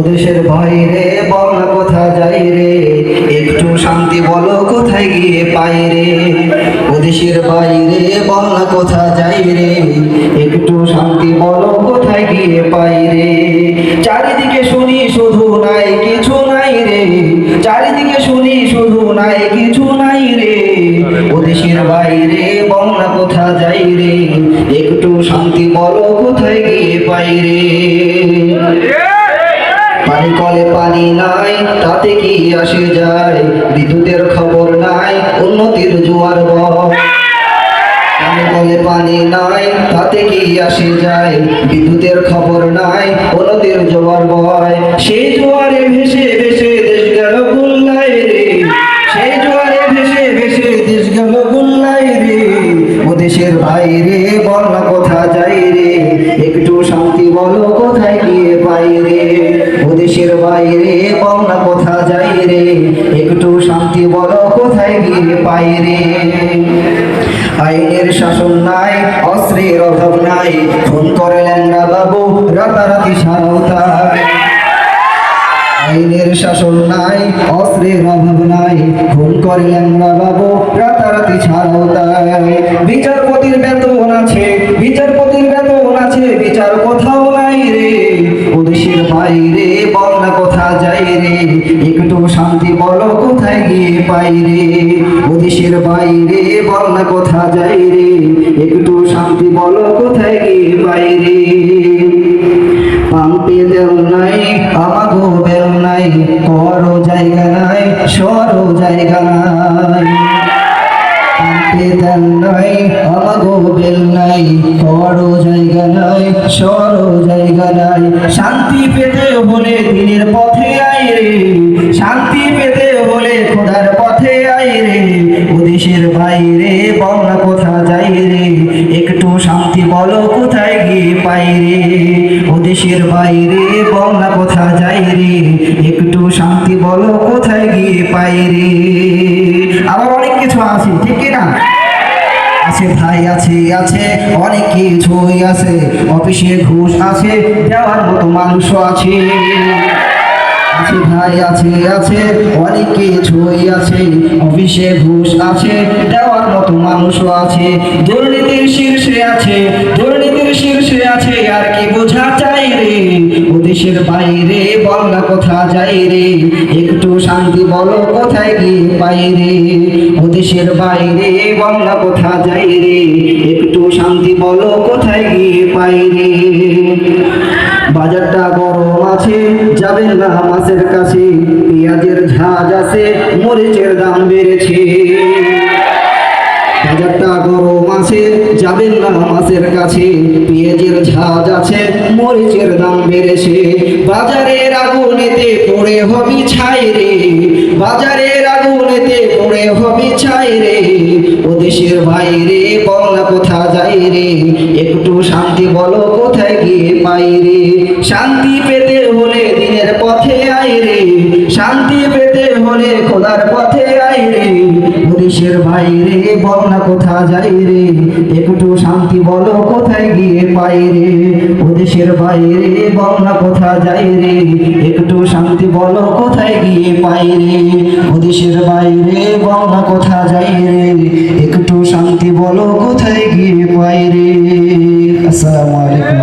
দেশের বাইরে বল না কোথা যাই রে? একটু শান্তি বলো কোথায় গিয়ে পাই রে? দেশের বাইরে বল না কোথা যাই রে? একটু শান্তি বলো কোথায় গিয়ে পাই রে? চারিদিকে শুনি শুধু নাই কিছু নাই রে। চারিদিকে শুনি শুধু নাই কিছু নাই রে। দেশের বাইরে বল না কোথা যাই রে? একটু শান্তি বলো কোথায় গিয়ে পাই রে? পানি নাই, তাতে কি আসে যায়? বিদ্যুতের খবর নাই, উন্নতির জোয়ার কলে পানি নাই, তাতে কি আসে যায়? বিদ্যুতের খবর নাই, উন্নতির জোয়ার বয় সেই জোয়ারে ভেসে ভেসে দেশ গেল গুল্লাই রে। সেই জোয়ারে ভেসে ভেসে দেশ গেল গুল্লাই রে। ও দেশের বাইরে না কোথা যাই রে? একটু শান্তি বলো, কোথায় গিয়ে পাই রে? ও দেশের বাইরে আইনের শাসন নাই, অস্ত্রের অভাব নাই। ফোন করে ল্যাংড়া বাবু, রাতারাতি সাঁওতাল। আইনের শাসন নাই, অস্ত্রের অভাব নাই। খুন করলেন না বাবু, রাতারাতি তাই বিচারপতির বেতন আছে, বিচারপতির বেতন আছে, বিচার কোথাও নাই রে। ওদেশের বাইরে না একটু শান্তি বলো, কোথায় গিয়ে পাই রে? ওদেশের বাইরে বল না কোথা যাই রে? একটু শান্তি বলো, কোথায় গিয়ে পাই রে? পাম্পে দেও নাই, আমাগো বেল নাই, করো জায়গা নাই, সরো জায়গা নাই। পাম্পে নাই, আমাগো বেল নাই করো জায়গা নাই, সরো জায়গা নাই। শান্তি পেতে হলে দিনের পথে আই রে, শান্তি পেতে হলে খোদার পথে আই রে। দেশের বাইরে বল কোথা যাই রে, একটু শান্তি বলো কোথায় গিয়ে পাই রে। ও দেশের বাইরে বল কোথা যাই রে, একটু শান্তি বলো না আছে ভাই, আছে আছে, অনেক কিছুই আছে। অফিসে ঘুষ আছে, দেওয়ার মতো মানুষ আছে। আছে ভাই, আছে আছে, অনেক কিছুই আছে। অফিসে ঘুষ আছে, দেওয়ার মতো মানুষও আছে। দুর্নীতির শীর্ষে আছে, দুর্নীতির শীর্ষে আছে, আর কি বোঝা চাই রে? ও দেশের বাইরে বল না কোথা যাই রে? একটু শান্তি বলো, কোথায় গিয়ে পাই রে? দেশের বাইরে বল কোথা যাই রে। একটু শান্তি বলো, কোথায় গিয়ে পাই রে? বাজারটা গরম আছে, যাবেন না মাছের কাছে। পেঁয়াজের ঝাঁজ আছে, মরিচের দাম বেড়েছে। বাজারটা গরম আছে, যাবেন না মাছের কাছে। পেঁয়াজের ঝাঁজ আছে, মরিচের দাম বেড়েছে। বাজারের আগুনেতে পড়ে হবি ছাই রে। বাজারের আগুনেতে পড়ে হবে ছাই রে। ও দেশের বাইরে বাংলা কোথা যাই রে? একটু শান্তি বলো কোথায় গিয়ে পাই রে? শান্তি পেতে হলে দিনের পথে আই রে। শান্তি পেতে হলে খোলার পথে দেশের বাইরে বল না কোথা যাই রে? একটু শান্তি বলো কোথায় গিয়ে পাই রে? ও দেশের বাইরে বল না কোথা যাই রে? একটু শান্তি বলো কোথায় গিয়ে পাই রে? ও দেশের বাইরে বল না কোথা যাই রে? একটু শান্তি বলো কোথায় গিয়ে পাই রে? আসসালামু আলাইকুম।